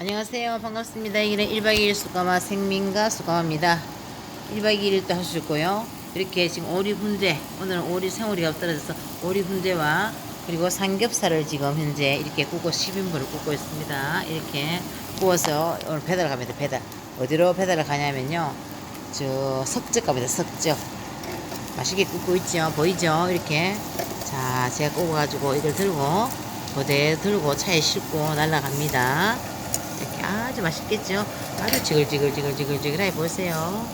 안녕하세요. 반갑습니다. 여기는 1박 2일 수가마 생민가 수가마입니다. 1박 2일도 할 수 있고요. 이렇게 지금 오리 훈제, 오늘은 오리 생오리가 떨어져서 오리 훈제와 그리고 삼겹살을 지금 현재 이렇게 굽고 10인분을 굽고 있습니다. 이렇게 구워서 오늘 배달 갑니다. 배달. 어디로 배달을 가냐면요. 저 석적 갑니다. 석적. 맛있게 굽고 있죠. 보이죠? 이렇게. 자, 제가 굽어가지고 이걸 들고 고대 들고 차에 싣고 날아갑니다. 이렇게 아주 맛있겠죠? 아주 지글지글지글지글지글하게 보세요.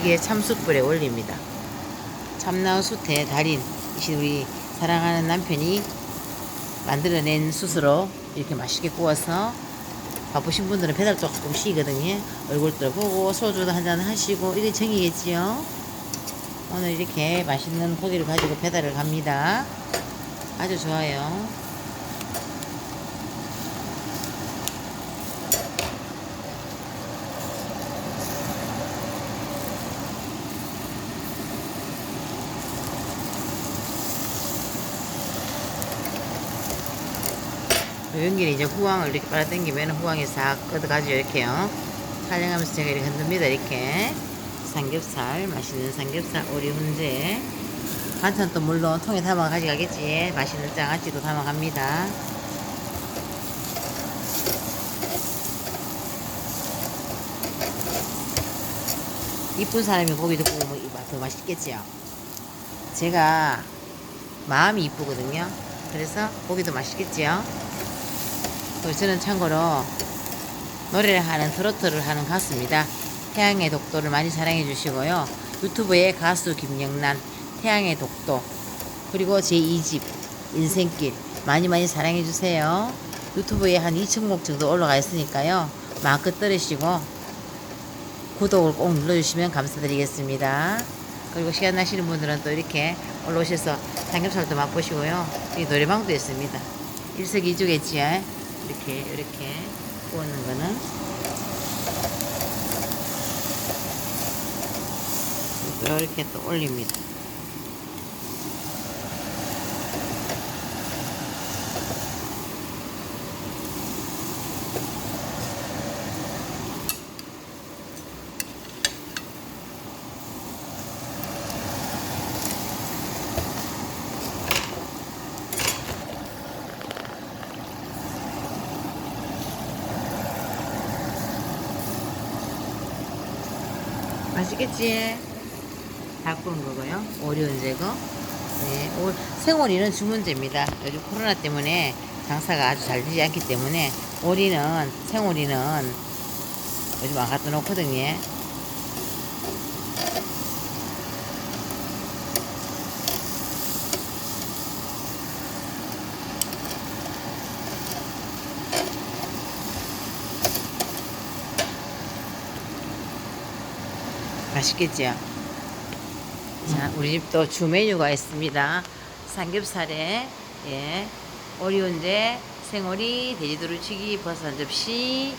이게 참숯불에 올립니다. 참나무 숯의 달인이신 우리 사랑하는 남편이 만들어낸 숯으로 이렇게 맛있게 구워서 바쁘신 분들은 배달 조금 쉬거든요. 얼굴도 보고 소주도 한잔 하시고 이게 정이겠지요. 오늘 이렇게 맛있는 고기를 가지고 배달을 갑니다. 아주 좋아요. 연기는 이제 후황을 이렇게 빨아당기면 후황이 싹 걷어가죠 이렇게요. 촬영하면서 제가 이렇게 흔듭니다 이렇게. 삼겹살 맛있는 삼겹살 오리 훈제. 반찬도 물론 통에 담아 가져가겠지. 맛있는 장아찌도 담아 갑니다. 이쁜 사람이 고기도 구우면 더 맛있겠지요? 제가 마음이 이쁘거든요. 그래서 고기도 맛있겠지요 저는 참고로 노래를 하는 트로트를 하는 가수입니다. 태양의 독도를 많이 사랑해 주시고요. 유튜브에 가수 김영란, 태양의 독도, 그리고 제 2집 인생길 많이 많이 사랑해 주세요. 유튜브에 한 2천곡 정도 올라가 있으니까요. 마음껏 들으시고 구독을 꼭 눌러주시면 감사드리겠습니다. 그리고 시간 나시는 분들은 또 이렇게 올라오셔서 삼겹살도 맛보시고요. 이 노래방도 있습니다. 일석이조겠지요. 이렇게 이렇게 구우는 거는 이렇게 또 올립니다. 맛있겠지? 다 구운 거고요. 오리 언제고? 네, 올, 생오리는 주문제입니다. 요즘 코로나 때문에 장사가 아주 잘 되지 않기 때문에 오리는 생오리는 요즘 안 갖다 놓거든요. 맛있겠죠? 자, 우리 집도 주 메뉴가 있습니다. 삼겹살에, 예, 오리온제, 생오리, 돼지두루치기, 버섯 한 접시,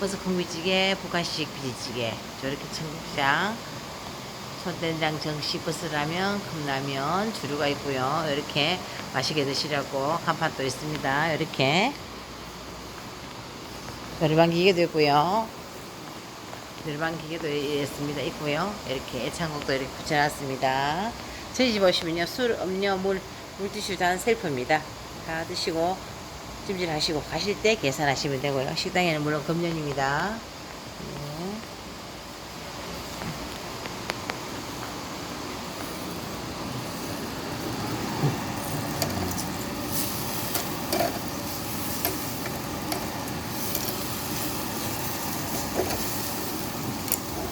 버섯 콩비찌개, 북한식 비지찌개, 저렇게 청국장, 손된장 정식 버섯라면, 컵라면, 주류가 있고요. 이렇게 맛있게 드시라고 간판도 있습니다. 이렇게. 노래방 기계도 있고요. 늘방 기계도 있습니다. 있고요. 이렇게 애창곡도 이렇게 붙여놨습니다. 저희 집 오시면요. 술, 음료, 물, 물티슈 다 셀프입니다. 다 드시고 찜질하시고 가실 때 계산하시면 되고요. 식당에는 물론 금연입니다.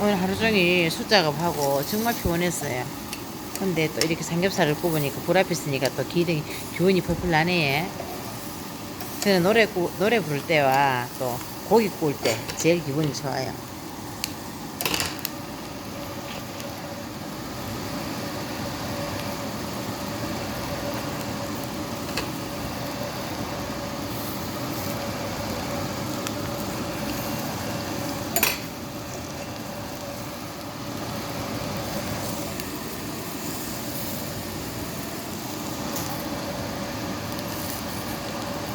오늘 하루 종일 숫작업하고 정말 피곤했어요. 근데 또 이렇게 삼겹살을 굽으니까 불 앞에 있으니까 또 기력이 기운이 펄펄 나네. 저는 노래 구, 노래 부를 때와 또 고기 구울 때 제일 기분이 좋아요.